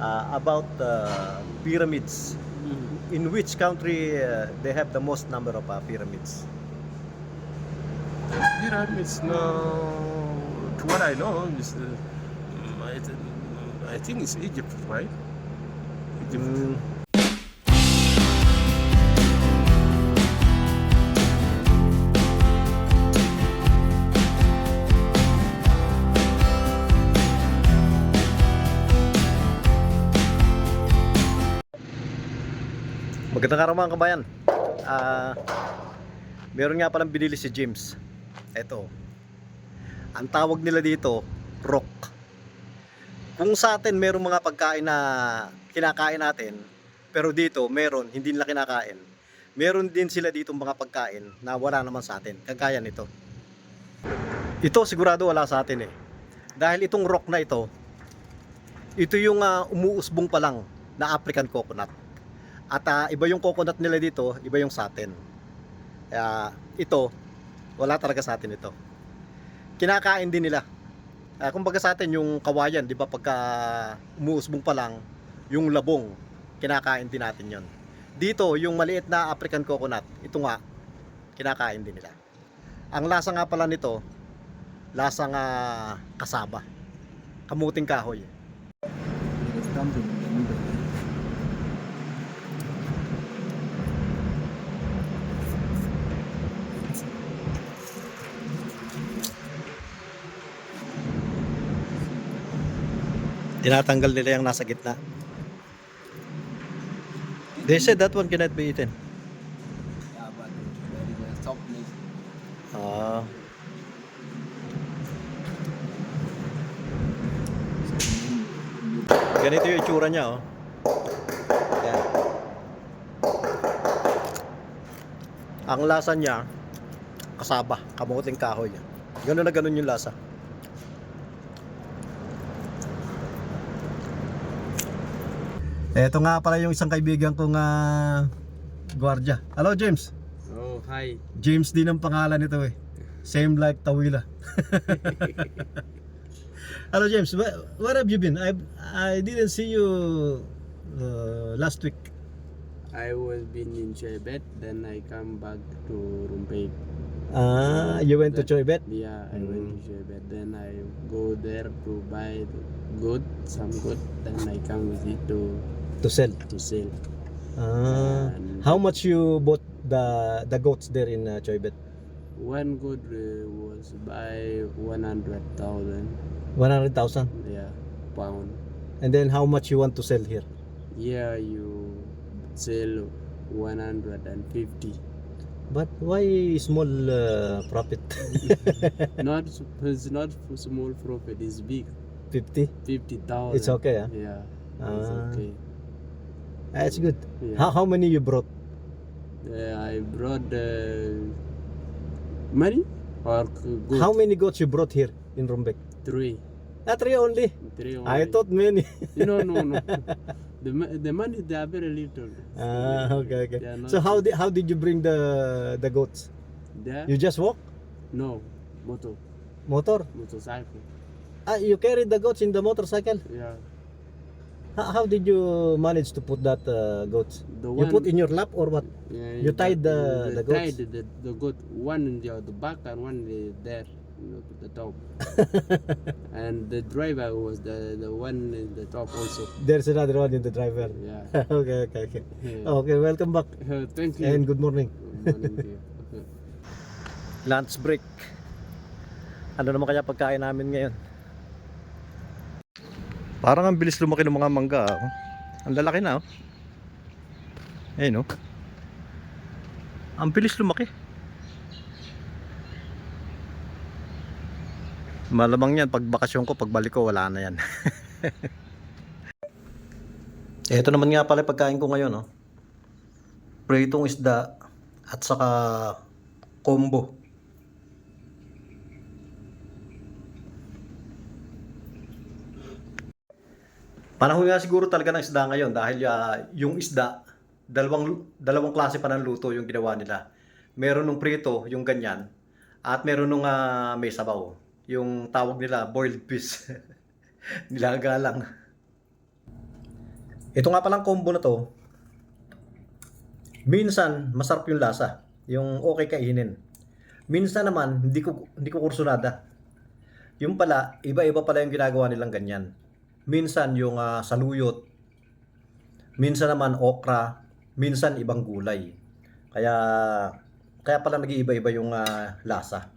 uh, about uh, pyramids. In which country uh, they have the most number of uh, pyramids? Pyramids, no. To what I know, is, uh, mm, I, mm, I think it's Egypt, right? Egypt. Mm, Magandang araw mga kabayan. Ah, meron nga palang binili si James. Eto. Ang tawag nila dito, rock. Kung sa atin meron mga pagkain na kinakain natin, pero dito meron hindi nila kinakain. Meron din sila dito mga pagkain na wala naman sa atin, kagaya nito. Ito sigurado wala sa atin eh. Dahil itong rock na ito, ito yung ah, umuusbong pa lang na African coconut. At ah, iba yung coconut nila dito, iba yung sa atin. Kaya ito, wala talaga sa atin ito. Kinakain din nila. Ah, kumbaga sa atin yung kawayan, 'di ba pagka umuusbong pa lang, yung labong, kinakain din natin 'yon. Dito, yung maliit na African coconut, ito nga kinakain din nila. Ang lasa nga pala nito, lasang ah, kasaba. Kamuting kahoy. Tinatanggal nila yung nasa gitna. They said that one cannot be eaten. Yeah, but very well. Softness. Ah. Ganito yung itsura niya, oh. Yan. Ang lasa niya, kasaba, kamuting kahoy. Ganun na ganun yung lasa. Ito nga pala yung isang kaibigan kong uh, gwardiya. Hello James. Oh, hi. James din ang pangalan nito eh. Same like Tawila. Hello James, where, where have you been? I I didn't see you uh, last week. I was been in Chebet, then I come back to Rumpeg. Ah, you went to Choibet? Yeah, I went to Chebet. Then I go there to buy the good, some good. Then I come with it to To sell. to sell. Ah, And how much you bought the the goats there in uh, Choibet? one good uh, was by one hundred thousand. 100,000. Yeah, pound. And then how much you want to sell here? Yeah, you sell one hundred and fifty. But why small uh, profit? not it's not small profit. It's big. 50? Fifty thousand. It's okay, ah? Yeah. It's Ah. okay. That's good. Yeah. How, how many you brought? Uh, I brought uh, money or. How many goats you brought here in Rumbek? Three. Ah, three only. Three. I thought many. No, no, no. the the money they are very little. ah, okay, okay. They are not- So how did how did you bring the the goats? There? You just walk? No. Motor. Motor? Motorcycle. Ah, you carried the goats in the motorcycle? Yeah. How, how did you manage to put that uh, goats? The You one. put in your lap or what? yeah, you tied the- the goats? Tied the, the goat. One in the, the back and one the, there. You know, the top. and the driver was the the one in the top also. There's another one in the driver. Yeah. okay, okay, okay. Yeah. Okay, welcome back Uh, thank you. and good morning. Good morning to you. Lunch break. Ano naman kaya pagkain namin ngayon? Parang ang bilis lumaki ng mga mangga. Oh. Ang lalaki na. Oh. Ayun oh. Ang bilis lumaki. Malamang yan, pag bakasyon ko, pagbalik ko, wala na yan. Ito naman nga pala pagkain ko ngayon. Oh. Pritong isda at saka combo. Panahon nga siguro talaga ng isda ngayon dahil ah, yung isda, dalawang, dalawang klase pa ng luto yung ginawa nila. Meron nung prito, yung ganyan, at meron nung ah, may sabaw. Yung tawag nila, boiled fish. Nilaga lang. Ito nga palang combo na to, minsan masarap yung lasa, yung okay kainin. Minsan naman hindi ko hindi ko kursunada. Yung pala, iba-iba pala yung ginagawa nilang ganyan. Minsan yung ah, saluyot, minsan naman okra, minsan ibang gulay. Kaya kaya pala nag-iiba-iba yung ah, lasa.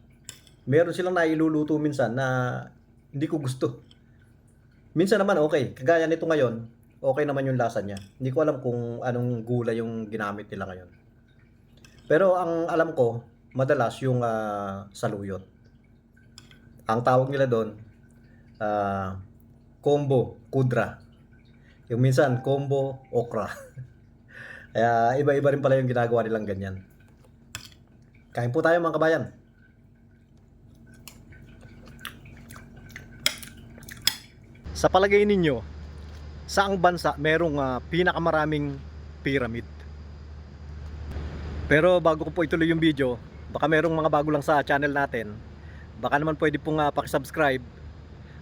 Meron silang nailuluto minsan na hindi ko gusto. Minsan naman okay, kagaya nito ngayon, okay naman yung lasa niya. Hindi ko alam kung anong gulay yung ginamit nila ngayon. Pero ang alam ko, madalas yung ah, saluyot. Ang tawag nila doon, ah, combo, kudra. Yung minsan, combo, okra. Kaya iba-iba rin pala yung ginagawa nilang ganyan. Kain po tayo mga kabayan. Sa palagay ninyo, saang bansa merong ah, pinakamaraming pyramid? Pero bago ko po ituloy yung video, baka merong mga bago lang sa channel natin. Baka naman pwede pong uh, pakisubscribe.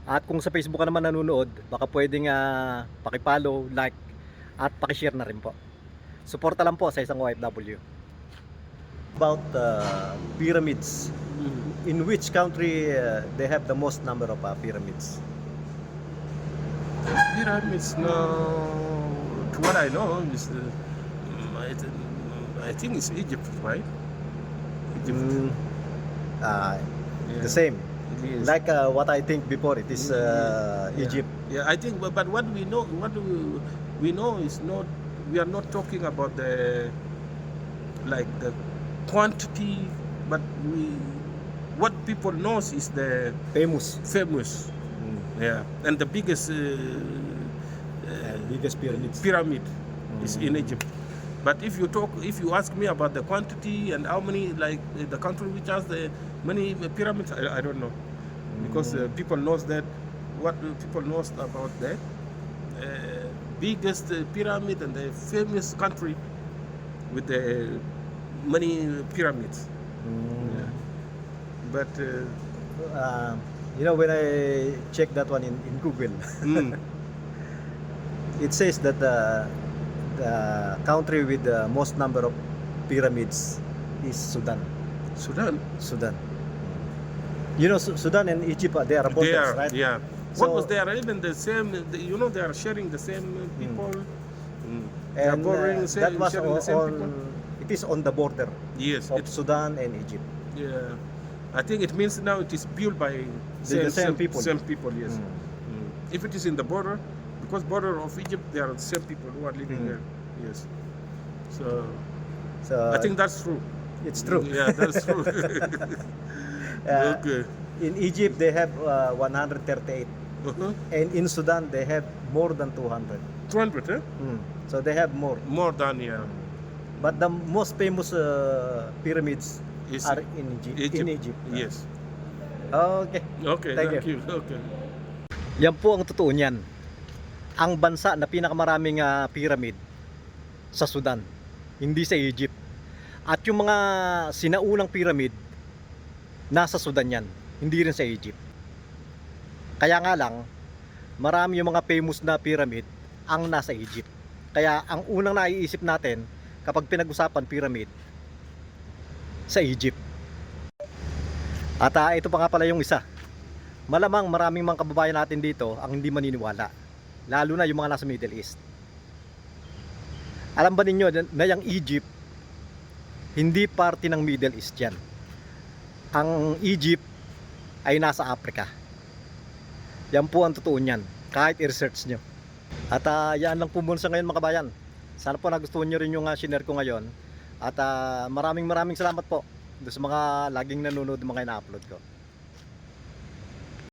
At kung sa Facebook ka naman nanonood, baka pwedeng uh, pakipollow, like, at pakishare na rin po. Suporta lang po sa isang OFW. About uh, pyramids, in which country uh, they have the most number of uh, pyramids? Pyramids, no, to what I know, is, uh, mm, I, I think it's Egypt, right? Egypt. Mm, uh, Yeah. The same. Is. Like uh, what I think before, it is uh, Yeah. Egypt. Yeah, I think, but, but what we know, what we, we know is not, we are not talking about the, like the quantity, but we, what people knows is the Famous. famous, Mm. yeah, and the biggest uh, Uh, biggest pyramid is Mm. in Egypt. But if you talk, if you ask me about the quantity and how many, like the country which has the many pyramids, I, I don't know, because uh, people knows that what do people knows about the uh, biggest uh, pyramid and the famous country with the many pyramids. Mm. Yeah. But uh, Uh, you know, when I check that one in, in Google, mm, it says that the, the country with the most number of pyramids is Sudan. Sudan, Sudan. You know, Sudan and Egypt, they are borders, they are, right? yeah. So- what was there? Even the same, you know, they are sharing the same people. Mm. They are And borrowing uh, that was on, the same on- people. it is on the border Yes, of it, Sudan and Egypt. yeah. I think it means now it is built by the same people. Same people, yes. Mm. Mm. If it is in the border, because border of Egypt, there are the same people who are living Mm. there. Yes. So So I think that's true. it's true. Yeah, that's true. Uh, okay. In Egypt, they have uh, 138. Uh-huh. And in Sudan, they have more than 200. 200, eh? Mm. So they have more. More than yeah. But the most famous uh, pyramids Is are in Egypt. Egypt. In Egypt. Yes. Okay. Okay. Thank Thank, you. Okay. Yan po ang totoo niyan. Ang bansa na pinakamaraming ah, pyramid sa Sudan, hindi sa Egypt. At yung mga sinaunang pyramid, nasa Sudan yan, hindi rin sa Egypt. Kaya nga lang, marami yung mga famous na pyramid ang nasa Egypt. Kaya ang unang naiisip natin kapag pinag-usapan pyramid, sa Egypt. At ah, ito pa nga pala yung isa. Malamang maraming mga kababayan natin dito ang hindi maniniwala. Lalo na yung mga nasa Middle East. Alam ba ninyo na yung Egypt, hindi parte ng Middle East yan. Ang Egypt ay nasa Africa. Yan po ang totoo niyan. Kahit i-research nyo. At ah, yan lang po muna sa ngayon mga kabayan. Sana po nagustuhan nyo rin yung uh, share ko ngayon. At ah, maraming maraming salamat po sa mga laging nanonood mga ina-upload ko.